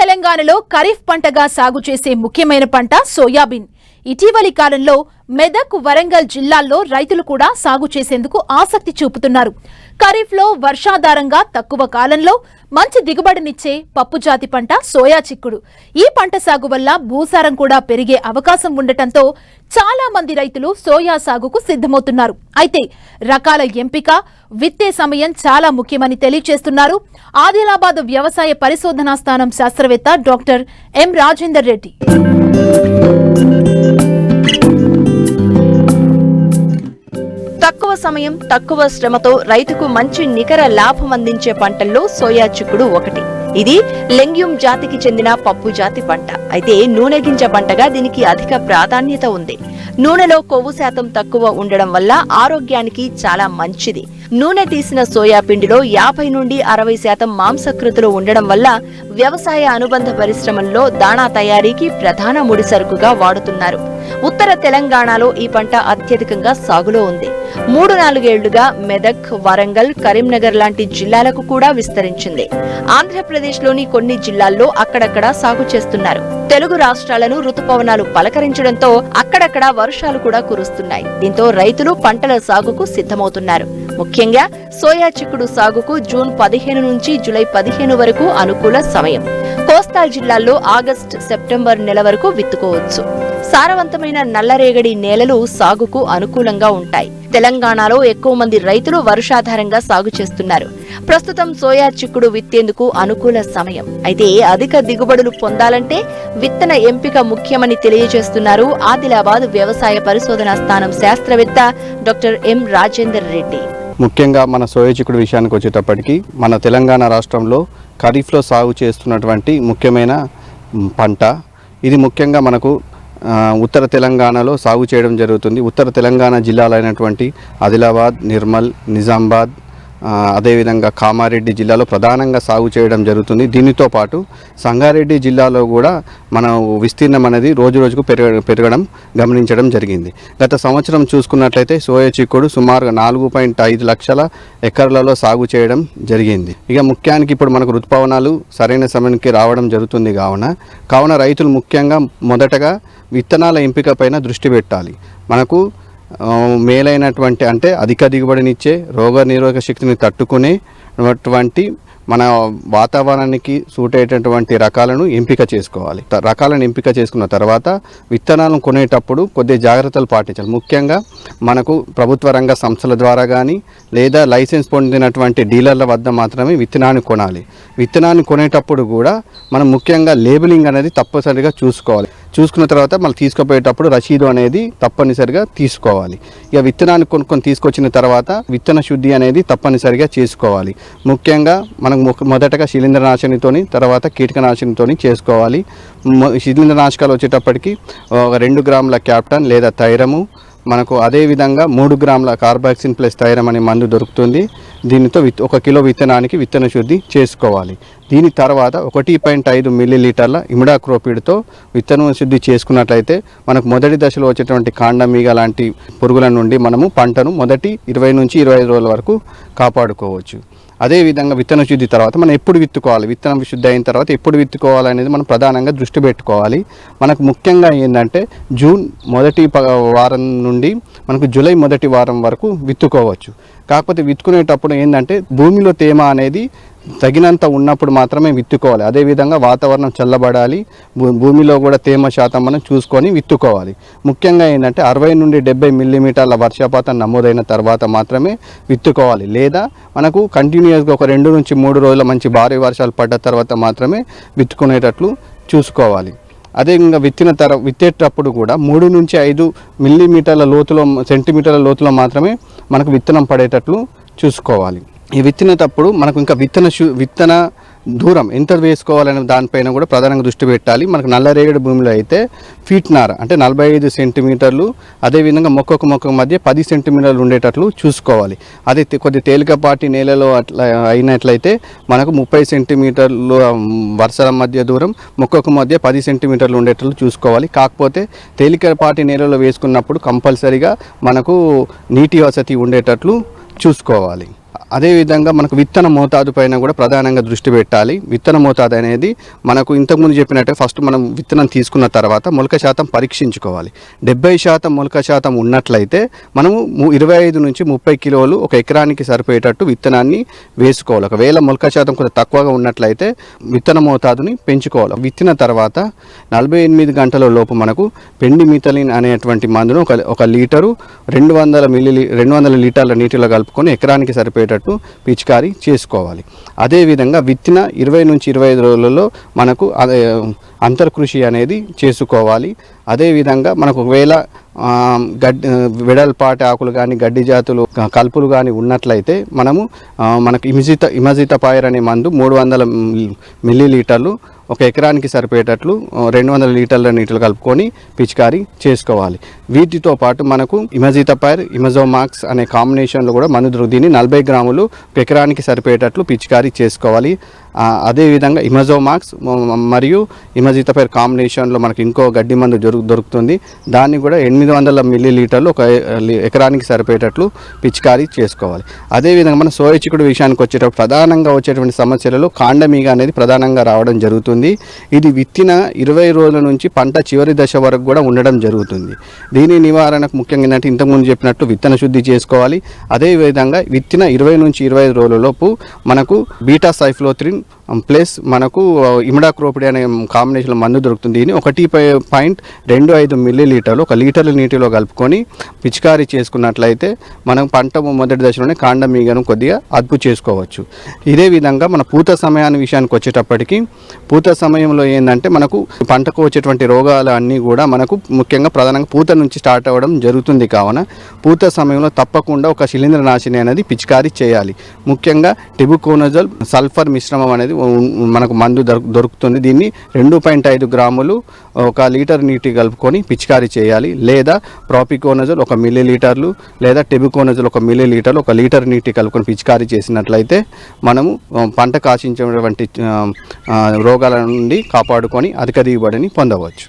తెలంగాణలో ఖరీఫ్ పంటగా సాగు చేసే ముఖ్యమైన పంట సోయాబీన్. ఇటీవలి కాలంలో మెదక్ వరంగల్ జిల్లాల్లో రైతులు కూడా సాగు చేసేందుకు ఆసక్తి చూపుతున్నారు. ఖరీఫ్లో వర్షాధారంగా తక్కువ కాలంలో మంచి దిగుబడినిచ్చే పప్పుజాతి పంట సోయా చిక్కుడు. ఈ పంట సాగు వల్ల భూసారం కూడా పెరిగే అవకాశం ఉండటంతో చాలా మంది రైతులు సోయా సాగుకు సిద్ధమవుతున్నారు. అయితే రకాల ఎంపిక విత్తే సమయం చాలా ముఖ్యమని తెలియజేస్తున్నారు. ఆదిలాబాద్ వ్యవసాయ పరిశోధనా స్థానం శాస్త్రవేత్త డాక్టర్ ఎం రాజేందర్ రెడ్డి. తక్కువ సమయం తక్కువ శ్రమతో రైతుకు మంచి నికర లాభం అందించే పంటల్లో సోయా చిక్కుడు ఒకటి. ఇది లెంగ్యూమ్ జాతికి చెందిన పప్పు జాతి పంట. అయితే నూనె గింజ పంటగా దీనికి అధిక ప్రాధాన్యత ఉంది. నూనెలో కొవ్వు శాతం తక్కువ ఉండడం వల్ల ఆరోగ్యానికి చాలా మంచిది. నూనె తీసిన సోయా పిండిలో యాభై నుండి అరవై శాతం మాంసకృతులు ఉండడం వల్ల వ్యవసాయ అనుబంధ పరిశ్రమల్లో దాణా తయారీకి ప్రధాన ముడిసరుకుగా వాడుతున్నారు. ఉత్తర తెలంగాణలో ఈ పంట అత్యధికంగా సాగులో ఉంది. మూడు నాలుగేళ్ళుగా మెదక్ వరంగల్ కరీంనగర్ లాంటి జిల్లాలకు కూడా విస్తరించింది. ఆంధ్రప్రదేశ్లోని కొన్ని జిల్లాల్లో అక్కడక్కడ సాగు చేస్తున్నారు. తెలుగు రాష్ట్రాలను రుతుపవనాలు పలకరించడంతో అక్కడక్కడ వర్షాలు కూడా కురుస్తున్నాయి. దీంతో రైతులు పంటల సాగుకు సిద్ధమవుతున్నారు. ముఖ్యంగా సోయా చిక్కుడు సాగుకు జూన్ పదిహేను నుంచి జూలై పదిహేను వరకు అనుకూల సమయం. కోస్తా జిల్లాల్లో ఆగస్టు సెప్టెంబర్ నెల వరకు విత్తుకోవచ్చు. సారవంతమైన నల్లరేగడి నేలలు సాగుకు అనుకూలంగా ఉంటాయి. తెలంగాణలో ఎక్కువ మంది రైతులు వర్షాధారంగా సాగు చేస్తున్నారు. ప్రస్తుతం సోయా చిక్కుడు విత్తేందుకు అనుకూల సమయం. అయితే అధిక దిగుబడులు పొందాలంటే విత్తన ఎంపిక ముఖ్యమని తెలియజేస్తున్నారు ఆదిలాబాద్ వ్యవసాయ పరిశోధనా స్థానం శాస్త్రవేత్త డాక్టర్ ఎం రాజేందర్ రెడ్డి. ముఖ్యంగా మన సోయా చిక్కుడు విషయానికి వచ్చేటప్పటికి మన తెలంగాణ రాష్ట్రంలో ఖరీఫ్లో సాగు చేస్తున్నటువంటి ముఖ్యమైన పంట. ఇది ముఖ్యంగా మనకు ఉత్తర తెలంగాణలో సాగు చేయడం జరుగుతుంది. ఉత్తర తెలంగాణ జిల్లాలైనటువంటి ఆదిలాబాద్ నిర్మల్ నిజామాబాద్ అదేవిధంగా కామారెడ్డి జిల్లాలో ప్రధానంగా సాగు చేయడం జరుగుతుంది. దీనితో పాటు సంగారెడ్డి జిల్లాలో కూడా మన విస్తీర్ణం అనేది రోజు రోజుకు పెరగ పెరగడం గమనించడం జరిగింది. గత సంవత్సరం చూసుకున్నట్లయితే సోయ చిక్కుడు సుమారుగా నాలుగు పాయింట్ ఐదు లక్షల ఎకర్లలో సాగు చేయడం జరిగింది. ఇక ముఖ్యానికి ఇప్పుడు మనకు ఋతుపవనాలు సరైన సమయానికి రావడం జరుగుతుంది కావున కావున రైతులు ముఖ్యంగా మొదటగా విత్తనాల ఎంపిక పైన దృష్టి పెట్టాలి. మనకు మేలైనటువంటి అంటే అధిక దిగుబడినిచ్చే రోగ నిరోధక శక్తిని తట్టుకునేటువంటి మన వాతావరణానికి సూట్ అయ్యేటటువంటి రకాలను ఎంపిక చేసుకోవాలి. త- రకాలను ఎంపిక చేసుకున్న తర్వాత విత్తనాలను కొనేటప్పుడు కొద్ది జాగ్రత్తలు పాటించాలి. ముఖ్యంగా మనకు ప్రభుత్వ రంగ సంస్థల ద్వారా కానీ లేదా లైసెన్స్ పొందినటువంటి డీలర్ల వద్ద మాత్రమే విత్తనాన్ని కొనాలి. విత్తనాన్ని కొనేటప్పుడు కూడా మనం ముఖ్యంగా లేబులింగ్ అనేది తప్పనిసరిగా చూసుకోవాలి. చూసుకున్న తర్వాత మళ్ళీ తీసుకుపోయేటప్పుడు రసీదు అనేది తప్పనిసరిగా తీసుకోవాలి. ఇక విత్తనాన్ని కొనుక్కొని తీసుకొచ్చిన తర్వాత విత్తన శుద్ధి అనేది తప్పనిసరిగా చేసుకోవాలి. ముఖ్యంగా మనం మొదటగా శిలీంద్రనాశనితోని తర్వాత కీటకనాశనితోని చేసుకోవాలి. శిలీంద్రనాశకాలు వచ్చేటప్పటికి ఒక రెండు గ్రాముల క్యాప్టన్ లేదా తైరము మనకు అదే విధంగా మూడు గ్రాముల కార్బాక్సిన్ ప్లస్ థైరం అనే మందు దొరుకుతుంది. దీనితో విత్ ఒక కిలో విత్తనానికి విత్తన శుద్ధి చేసుకోవాలి. దీని తర్వాత ఒకటి పాయింట్ ఐదు మిల్లీలీటర్ల ఇమిడాక్రోపిడ్తో విత్తనం శుద్ధి చేసుకున్నట్లయితే మనకు మొదటి దశలో వచ్చేటువంటి కాండమీగ లాంటి పురుగుల నుండి మనము పంటను మొదటి ఇరవై నుంచి ఇరవై ఐదు రోజుల వరకు కాపాడుకోవచ్చు. అదే విధంగా విత్తన శుద్ధి తర్వాత మనం ఎప్పుడు విత్తుకోవాలి? విత్తనం శుద్ధి అయిన తర్వాత ఎప్పుడు విత్తుకోవాలి అనేది మనం ప్రధానంగా దృష్టి పెట్టుకోవాలి. మనకు ముఖ్యంగా ఏంటంటే జూన్ మొదటి ప- వారం నుండి మనకు జూలై మొదటి వారం వరకు విత్తుకోవచ్చు. కాకపోతే విత్తుకునేటప్పుడు ఏంటంటే భూమిలో తేమ అనేది తగినంత ఉన్నప్పుడు మాత్రమే విత్తుకోవాలి. అదేవిధంగా వాతావరణం చల్లబడాలి. భూ- భూమిలో కూడా తేమ శాతం మనం చూసుకొని విత్తుకోవాలి. ముఖ్యంగా ఏంటంటే అరవై నుండి డెబ్బై మిల్లీమీటర్ల వర్షపాతం నమోదైన తర్వాత మాత్రమే విత్తుకోవాలి. లేదా మనకు కంటిన్యూస్గా ఒక రెండు నుంచి మూడు రోజుల మంచి భారీ వర్షాలు పడ్డ తర్వాత మాత్రమే విత్తుకునేటట్లు చూసుకోవాలి. అదేవిధంగా విత్తిన తర విత్తేటప్పుడు కూడా మూడు నుంచి ఐదు మిల్లీమీటర్ల లోతులో సెంటీమీటర్ల లోతులో మాత్రమే మనకు విత్తనం పడేటట్లు చూసుకోవాలి. ఈ విత్తినటప్పుడు మనకు ఇంకా విత్తన విత్తన దూరం ఎంత వేసుకోవాలనే దానిపైన కూడా ప్రధానంగా దృష్టి పెట్టాలి. మనకు నల్లరేగడి భూమిలో అయితే ఫీట్ నార అంటే నలభై ఐదు సెంటీమీటర్లు అదేవిధంగా మొక్కకు మొక్క మధ్య పది సెంటీమీటర్లు ఉండేటట్లు చూసుకోవాలి. అదే కొద్ది తేలికపాటి నేలలో అట్లా అయినట్లయితే మనకు ముప్పై సెంటీమీటర్లు వర్షాల మధ్య దూరం మొక్కకు మధ్య పది సెంటీమీటర్లు ఉండేటట్లు చూసుకోవాలి. కాకపోతే తేలికపాటి నేలలో వేసుకున్నప్పుడు కంపల్సరిగా మనకు నీటి వసతి ఉండేటట్లు చూసుకోవాలి. అదేవిధంగా మనకు విత్తన మోతాదు పైన కూడా ప్రధానంగా దృష్టి పెట్టాలి. విత్తన మోతాదు అనేది మనకు ఇంతకుముందు చెప్పినట్టే ఫస్ట్ మనం విత్తనం తీసుకున్న తర్వాత మొలక శాతం పరీక్షించుకోవాలి. డెబ్బై శాతం మొలక శాతం ఉన్నట్లయితే మనము ఇరవై ఐదు నుంచి ముప్పై కిలోలు ఒక ఎకరానికి సరిపోయేటట్టు విత్తనాన్ని వేసుకోవాలి. ఒకవేళ మొలక శాతం కొంచెం తక్కువగా ఉన్నట్లయితే విత్తన మోతాదుని పెంచుకోవాలి. విత్తిన తర్వాత నలభై ఎనిమిది గంటల లోపు మనకు పెండి మిథలిన్ అనేటువంటి మందును ఒక ఒక లీటరు రెండు వందల మిల్లీ రెండు వందల లీటర్ల నీటిలో కలుపుకొని ఎకరానికి సరిపోయేటట్టు పిచికారీ చేసుకోవాలి. అదేవిధంగా విత్తిన ఇరవై నుంచి ఇరవై ఐదు రోజులలో మనకు అదే అంతర్కృషి అనేది చేసుకోవాలి. అదేవిధంగా మనకు ఒకవేళ గడ్డి వెడల్పాటి ఆకులు కానీ గడ్డి జాతులు కలుపులు కానీ ఉన్నట్లయితే మనము మనకు ఇమిజిత ఇమజిత పాయర్ అనే మందు మూడు వందల మిల్లీలీటర్లు ఒక ఎకరానికి సరిపోయేటట్లు రెండు వందల లీటర్ల నీటిలో కలుపుకొని పిచికారీ చేసుకోవాలి. వీటితో పాటు మనకు ఇమజితపైర్ ఇమజోమాక్స్ అనే కాంబినేషన్లో కూడా మందు దొరుకు- దీన్ని నలభై గ్రాములు ఒక ఎకరానికి సరిపోయేటట్లు పిచికారీ చేసుకోవాలి. అదేవిధంగా ఇమజోమాక్స్ మరియు ఇమజితపైర్ కాంబినేషన్లో మనకు ఇంకో గడ్డి మందు దొరుకుతుంది. దాన్ని కూడా ఎనిమిది వందల మిల్లీ లీటర్లు ఒక ఎకరానికి సరిపోయేటట్లు పిచికారీ చేసుకోవాలి. అదేవిధంగా మన సోయచికుడు విషయానికి వచ్చేటప్పుడు ప్రధానంగా వచ్చేటువంటి సమస్యలలో కాండమీగ అనేది ప్రధానంగా రావడం జరుగుతుంది. ఇది విత్తిన ఇరవై రోజుల నుంచి పంట చివరి దశ వరకు కూడా ఉండడం జరుగుతుంది. దీని నివారణకు ముఖ్యంగా ఏంటంటే ఇంతకుముందు చెప్పినట్టు విత్తన శుద్ధి చేసుకోవాలి. అదేవిధంగా విత్తిన ఇరవై నుంచి ఇరవై ఐదు రోజులలోపు మనకు బీటా సైఫ్లోత్రిన్ Um, ప్లస్ మనకు uh, ఇమిడాక్రోపిడి అనే కాంబినేషన్లో మందు దొరుకుతుంది. దీన్ని ఒకటి పాయింట్ రెండు ఐదు మిల్లీ లీటర్లు ఒక లీటర్ల నీటిలో కలుపుకొని పిచికారీ చేసుకున్నట్లయితే మనం పంట మొదటి దశలోనే కాండం మీగను కొద్దిగా అదుపు చేసుకోవచ్చు. ఇదే విధంగా మన పూత సమయాన్ని విషయానికి వచ్చేటప్పటికి పూత సమయంలో ఏంటంటే మనకు పంటకు వచ్చేటువంటి రోగాలు అన్నీ కూడా మనకు ముఖ్యంగా ప్రధానంగా పూత నుంచి స్టార్ట్ అవ్వడం జరుగుతుంది కావున పూత సమయంలో తప్పకుండా ఒక శిలీంద్ర నాశిని అనేది పిచికారీ చేయాలి. ముఖ్యంగా టిబుకోనజల్ సల్ఫర్ మిశ్రమం అనేది మనకు మందు దొరుకు- దొరుకుతుంది. దీన్ని రెండు పాయింట్ ఐదు గ్రాములు ఒక లీటర్ నీటి కలుపుకొని పిచికారీ చేయాలి. లేదా ప్రాపికోనజల్ ఒక మిల్లీ లీటర్లు లేదా టెబికోనజల్ ఒక మిల్లీ లీటర్లు ఒక లీటర్ నీటి కలుపుకొని పిచికారీ చేసినట్లయితే మనము పంట కాశించేటువంటి రోగాల నుండి కాపాడుకొని అధిక దిగుబడిని పొందవచ్చు.